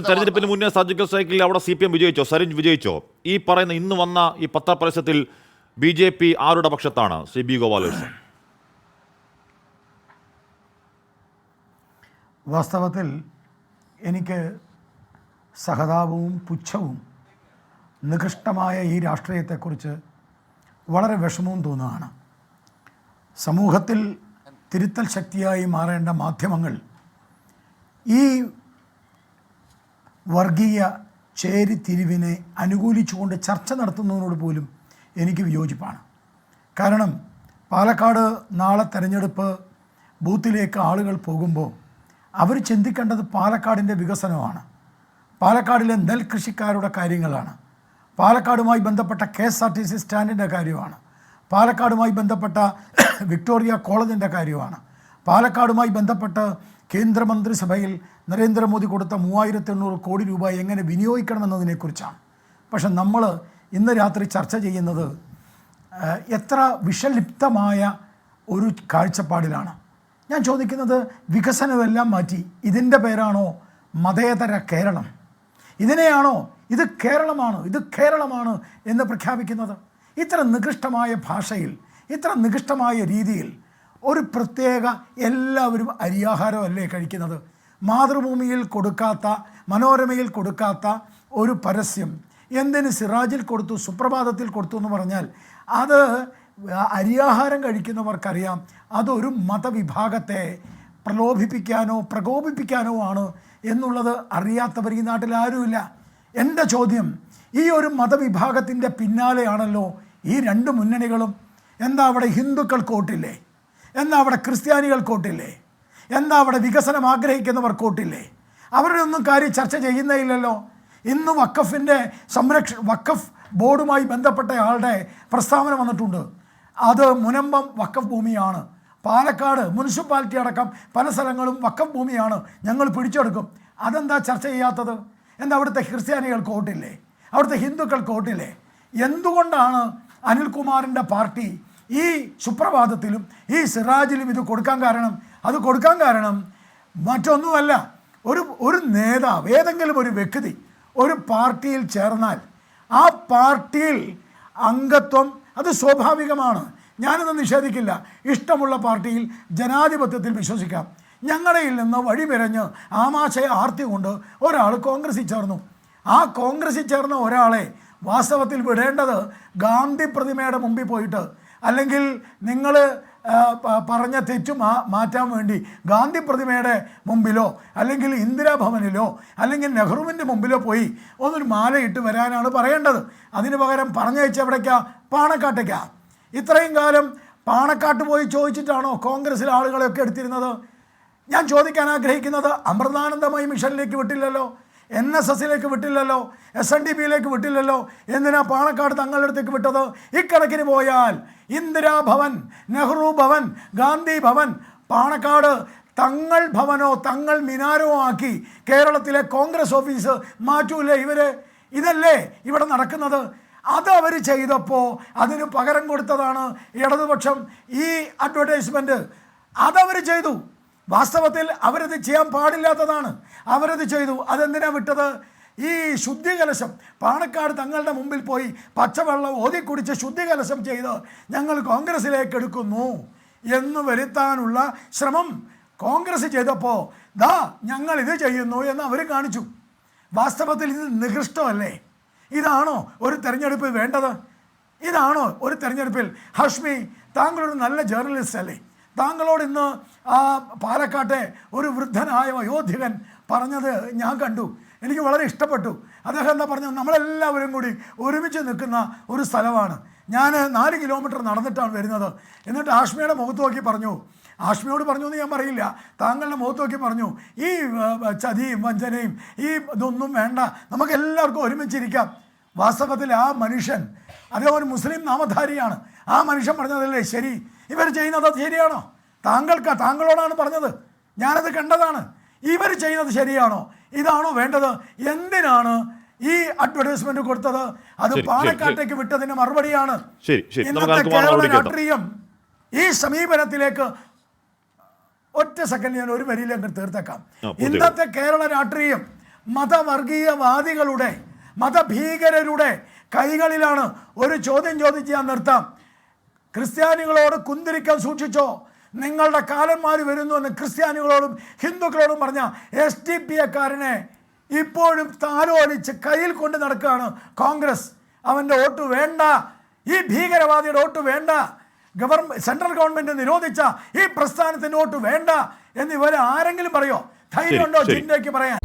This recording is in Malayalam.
തെരഞ്ഞെടുപ്പിന് മുന്നേ സർജിക്കൽ സ്ട്രൈക്കിൽ അവിടെ സി പി എം വിജയിച്ചോ? സരിഞ്ച് വിജയിച്ചോ? ഈ പറയുന്ന ഇന്ന് വന്ന ഈ പത്രപരസ്യത്തിൽ ബി ജെ പി ആരുടെ പക്ഷത്താണ്? ശ്രീ ബി ഗോപാലകൃഷ്ണൻ. വാസ്തവത്തിൽ എനിക്ക് സഹതാപവും പുച്ഛവും നികൃഷ്ടമായ ഈ രാഷ്ട്രീയത്തെക്കുറിച്ച് വളരെ വിഷമവും തോന്നുകയാണ്. സമൂഹത്തിൽ തിരുത്തൽ ശക്തിയായി മാറേണ്ട മാധ്യമങ്ങൾ ഈ വർഗീയ ചേരിതിരിവിനെ അനുകൂലിച്ചുകൊണ്ട് ചർച്ച നടത്തുന്നതിനോട് പോലും എനിക്ക് വിയോജിപ്പാണ്. കാരണം പാലക്കാട് നാളെ തെരഞ്ഞെടുപ്പ് ബൂത്തിലേക്ക് ആളുകൾ പോകുമ്പോൾ അവർ ചിന്തിക്കേണ്ടത് പാലക്കാടിന്റെ വികസനമാണ്. പാലക്കാടിലെ നെൽകൃഷിക്കാരുടെ കാര്യങ്ങളാണ്. പാലക്കാടുമായി ബന്ധപ്പെട്ട K S R T C സ്റ്റാൻഡിന്റെ കാര്യമാണ്. പാലക്കാടുമായി ബന്ധപ്പെട്ട വിക്ടോറിയ കോളേജിന്റെ കാര്യമാണ്. പാലക്കാടുമായി ബന്ധപ്പെട്ട് കേന്ദ്രമന്ത്രിസഭയിൽ നരേന്ദ്രമോദി കൊടുത്ത മൂവായിരത്തി എണ്ണൂറ് കോടി രൂപ എങ്ങനെ വിനിയോഗിക്കണമെന്നതിനെക്കുറിച്ചാണ്. പക്ഷെ നമ്മൾ ഇന്ന് രാത്രി ചർച്ച ചെയ്യുന്നത് എത്ര വിഷലിപ്തമായ ഒരു കാഴ്ചപ്പാടിലാണ്. ഞാൻ ചോദിക്കുന്നത് വികസനമെല്ലാം മാറ്റി ഇതിന്റെ പേരാണോ മതേതര കേരളം? ഇതിനെയാണോ ഇത് കേരളമാണ് ഇത് കേരളമാണ് എന്ന് പ്രഖ്യാപിക്കുന്നത്? ഇത്ര നികൃഷ്ടമായ ഭാഷയിൽ ഇത്ര നികൃഷ്ടമായ രീതിയിൽ ഒരു പ്രത്യേക എല്ലാവരും അരിയാഹാരമല്ലേ കഴിക്കുന്നത്? മാതൃഭൂമിയിൽ കൊടുക്കാത്ത മനോരമയിൽ കൊടുക്കാത്ത ഒരു പരസ്യം എന്തിന് സിറാജിൽ കൊടുത്തു സുപ്രഭാതത്തിൽ കൊടുത്തു എന്ന് പറഞ്ഞാൽ അത് അരിയാഹാരം കഴിക്കുന്നവർക്കറിയാം. അതൊരു മതവിഭാഗത്തെ പ്രലോഭിപ്പിക്കാനോ പ്രകോപിപ്പിക്കാനോ ആണ് എന്നുള്ളത് അറിയാത്തവർ ഈ നാട്ടിൽ ആരുമില്ല. എന്റെ ചോദ്യം ഈ ഒരു മതവിഭാഗത്തിന്റെ പിന്നാലെയാണല്ലോ ഈ രണ്ട് മുന്നണികളും. എന്താ അവിടെ ഹിന്ദുക്കൾ കോട്ടില്ലേ? എന്താ അവിടെ ക്രിസ്ത്യാനികൾ കോട്ടില്ലേ? എന്താ അവിടെ വികസനം ആഗ്രഹിക്കുന്നവർ കോട്ടില്ലേ? അവരുടെ ഒന്നും കാര്യം ചർച്ച ചെയ്യുന്നില്ലല്ലോ ഇന്ന് വക്കഫിന്റെ സംരക്ഷ വക്കഫ് ബോർഡുമായി ബന്ധപ്പെട്ട ആളുടെ പ്രസ്താവന വന്നിട്ടുണ്ട്. അത് മുനമ്പം വക്കഫ് ഭൂമിയാണ്. പാലക്കാട് മുനിസിപ്പാലിറ്റി അടക്കം പല സ്ഥലങ്ങളും വക്കഫ് ഭൂമിയാണ്. ഞങ്ങൾ പിടിച്ചെടുക്കും. അതെന്താ ചർച്ച ചെയ്യാത്തത്? എന്താ അവിടുത്തെ ക്രിസ്ത്യാനികൾ കോട്ടില്ലേ? അവിടുത്തെ ഹിന്ദുക്കൾ കോട്ടില്ലേ? എന്തുകൊണ്ടാണ് അനിൽകുമാറിന്റെ പാർട്ടി ഈ സുപ്രഭാതത്തിലും ഈ സിറാജിലും ഇത് കൊടുക്കാൻ കാരണം അത് കൊടുക്കാൻ കാരണം മറ്റൊന്നുമല്ല. ഒരു ഒരു നേതാവ് ഏതെങ്കിലും ഒരു വ്യക്തി ഒരു പാർട്ടിയിൽ ചേർന്നാൽ ആ പാർട്ടിയിൽ അംഗത്വം അത് സ്വാഭാവികമാണ്. ഞാനത് നിഷേധിക്കില്ല. ഇഷ്ടമുള്ള പാർട്ടിയിൽ ജനാധിപത്യത്തിൽ വിശ്വസിക്കാം. ഞങ്ങളിൽ നിന്ന് വഴിപിരഞ്ഞ് ആമാശയ ആർത്തി കൊണ്ട് ഒരാൾ കോൺഗ്രസിൽ ചേർന്നു. ആ കോൺഗ്രസിൽ ചേർന്ന ഒരാളെ വാസ്തവത്തിൽ വിടേണ്ടത് ഗാന്ധി പ്രതിമയുടെ മുമ്പിൽ പോയിട്ട് അല്ലെങ്കിൽ നിങ്ങൾ പറഞ്ഞ തെറ്റു മാ മാറ്റാൻ വേണ്ടി ഗാന്ധി പ്രതിമയുടെ മുമ്പിലോ അല്ലെങ്കിൽ ഇന്ദിരാഭവനിലോ അല്ലെങ്കിൽ നെഹ്റുവിന്റെ മുമ്പിലോ പോയി ഒന്നൊരു മാലയിട്ട് വരാനാണ് പറയേണ്ടത്. അതിന് പകരം പറഞ്ഞയച്ച എവിടേക്കാ? പാണക്കാട്ടേക്കാ. ഇത്രയും കാലം പാണക്കാട്ട് പോയി ചോദിച്ചിട്ടാണോ കോൺഗ്രസ്സിലെ ആളുകളെയൊക്കെ എടുത്തിരുന്നത്? ഞാൻ ചോദിക്കാൻ ആഗ്രഹിക്കുന്നത് അമൃതാനന്ദമയി മിഷനിലേക്ക് വിട്ടില്ലല്ലോ. എൻ എസ് എസിലേക്ക് വിട്ടില്ലല്ലോ എസ് എൻ ഡി പിയിലേക്ക് വിട്ടില്ലല്ലോ എന്തിനാ പാണക്കാട് തങ്ങളുടെ അടുത്തേക്ക് വിട്ടത്? ഇക്കണക്കിന് പോയാൽ ഇന്ദിരാഭവൻ നെഹ്റു ഭവൻ ഗാന്ധി ഭവൻ പാണക്കാട് തങ്ങൾ ഭവനോ തങ്ങൾ മിനാരോ ആക്കി കേരളത്തിലെ കോൺഗ്രസ് ഓഫീസ് മാറ്റൂലേ ഇവർ ഇതല്ലേ ഇവിടെ നടക്കുന്നത്? അത് അവർ ചെയ്തപ്പോൾ അതിന് പകരം കൊടുത്തതാണ് ഇടതുപക്ഷം ഈ അഡ്വർടൈസ്മെന്റ് അതവർ ചെയ്തു. വാസ്തവത്തിൽ അവരത് ചെയ്യാൻ പാടില്ലാത്തതാണ്. അവരത് ചെയ്തു. അതെന്തിനാ വിട്ടത്? ഈ ശുദ്ധികലശം. പാണക്കാട് തങ്ങളുടെ മുമ്പിൽ പോയി പച്ചവെള്ളം ഓതിക്കുടിച്ച് ശുദ്ധികലശം ചെയ്ത് ഞങ്ങൾ കോൺഗ്രസിലേക്ക് എടുക്കുന്നു എന്ന് വരുത്താനുള്ള ശ്രമം കോൺഗ്രസ് ചെയ്തപ്പോൾ ദാ ഞങ്ങൾ ഇത് ചെയ്യുന്നു എന്ന് അവർ കാണിച്ചു. വാസ്തവത്തിൽ ഇത് നികൃഷ്ടമല്ലേ? ഇതാണോ ഒരു തെരഞ്ഞെടുപ്പ് വേണ്ടത്? ഇതാണോ ഒരു തെരഞ്ഞെടുപ്പിൽ? ഹഷ്മി താങ്കളൊരു നല്ല ജേർണലിസ്റ്റ് അല്ലേ? താങ്കളോട് ഇന്ന് ആ പാലക്കാട്ടെ ഒരു വൃദ്ധനായ വയോധികൻ പറഞ്ഞത് ഞാൻ കണ്ടു. എനിക്ക് വളരെ ഇഷ്ടപ്പെട്ടു. അദ്ദേഹം എന്താ പറഞ്ഞത് നമ്മളെല്ലാവരും കൂടി ഒരുമിച്ച് നിൽക്കുന്ന ഒരു സ്ഥലമാണ്. ഞാൻ നാല് കിലോമീറ്റർ നടന്നിട്ടാണ് വരുന്നത്. എന്നിട്ട് ആഷ്മിയുടെ മുഖത്ത് നോക്കി പറഞ്ഞു. ആഷ്മിയോട് പറഞ്ഞു എന്ന് ഞാൻ പറയില്ല. താങ്കളുടെ മുഖത്ത് നോക്കി പറഞ്ഞു. ഈ ചതിയും വഞ്ചനയും ഈ ഇതൊന്നും വേണ്ട. നമുക്ക് എല്ലാവർക്കും ഒരുമിച്ചിരിക്കാം. വാസ്തവത്തിൽ ആ മനുഷ്യൻ അദ്ദേഹം ഒരു മുസ്ലിം നാമധാരിയാണ്. ആ മനുഷ്യൻ പറഞ്ഞതല്ലേ ശരി? ഇവർ ചെയ്യുന്നത് അത് ശരിയാണോ? താങ്കൾക്ക് താങ്കളോടാണ് പറഞ്ഞത്. ഞാനത് കണ്ടതാണ്. ഇവർ ചെയ്യുന്നത് ശരിയാണോ? ഇതാണോ വേണ്ടത്? എന്തിനാണ് ഈ അഡ്വർടൈസ്മെന്റ് കൊടുത്തത്? അത് പാലക്കാട്ടേക്ക് വിട്ടതിന് മറുപടിയാണ്. ഇന്നത്തെ കേരള രാഷ്ട്രീയം ഈ സമീപനത്തിലേക്ക് ഒറ്റ സെക്കൻഡ് ഞാൻ ഒരു വരിയിലേക്ക് തീർത്തേക്കാം. ഇന്നത്തെ കേരള രാഷ്ട്രീയം മതവർഗീയവാദികളുടെ മതഭീകരരുടെ കൈകളിലാണ് ഒരു ചോദ്യം ചോദിച്ച് ഞാൻ നിർത്താം. ക്രിസ്ത്യാനികളോട് കുന്തിരിക്കാൻ സൂക്ഷിച്ചോ? നിങ്ങളുടെ കാലന്മാർ വരുന്നു എന്ന് ക്രിസ്ത്യാനികളോടും ഹിന്ദുക്കളോടും പറഞ്ഞ എസ് ടി പി എക്കാരനെ ഇപ്പോഴും താലോലിച്ച് കയ്യിൽ കൊണ്ട് നടക്കുകയാണ് കോൺഗ്രസ്. അവന്റെ വോട്ട് വേണ്ട. ഈ ഭീകരവാദിയുടെ വോട്ട് വേണ്ട. ഗവൺമെന്റ് സെൻട്രൽ ഗവൺമെന്റ് നിരോധിച്ച ഈ പ്രസ്ഥാനത്തിന്റെ വോട്ട് വേണ്ട. എന്ന് ഇവരെ ആരെങ്കിലും പറയോ? ധൈര്യമുണ്ടോ. ചിന്തയ്ക്ക് പറയാൻ?